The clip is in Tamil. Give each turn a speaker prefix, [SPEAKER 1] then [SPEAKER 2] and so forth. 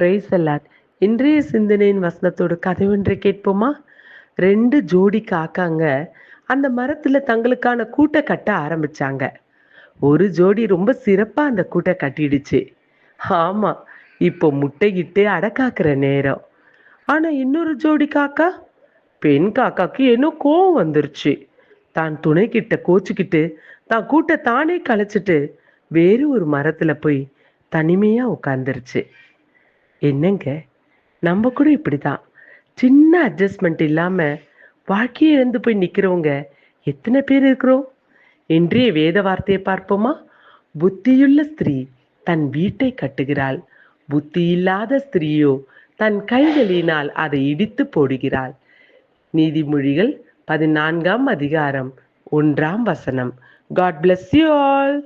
[SPEAKER 1] பிரைஸ் அல்லாட் இன்றைய சிந்தனையின் வசனத்தோட கதை ஒன்றை கேட்போமா? ரெண்டு ஜோடி காக்காங்க. அந்த மரத்துல தங்களுக்கான கூட்டை கட்ட ஆரம்பிச்சாங்க. ஒரு ஜோடி ரொம்ப சிறப்பா அந்த கூட்டை கட்டிடுச்சு. ஆமா இப்போ முட்டையிட்டு அடக்காக்குற நேரம். ஆனா இன்னொரு ஜோடி காக்கா? பெண் காக்காக்கு என்ன கோவம் வந்துருச்சு. தான் துணை கிட்ட கோச்சுக்கிட்டு தான் கூட்ட தானே கலைச்சிட்டு வேறு ஒரு மரத்துல போய் தனிமையா உட்காந்துருச்சு என்னங்க? நம்ம கூட இப்படிதான் சின்ன அட்ஜஸ்ட்மெண்ட் இல்லாம வாழ்க்கையை இழந்து போய் நிக்கிறவங்க எத்தனை பேர் இருக்கிறோம்? இன்றைய வேத வார்த்தையை பார்ப்போமா? புத்தியுள்ள ஸ்திரீ தன் வீட்டை கட்டுகிறாள். புத்தி இல்லாத ஸ்திரீயோ தன் கைகளினால் அதை இடித்து போடுகிறாள். நீதிமொழிகள் பதினான்காம் அதிகாரம் ஒன்றாம் வசனம். God bless you all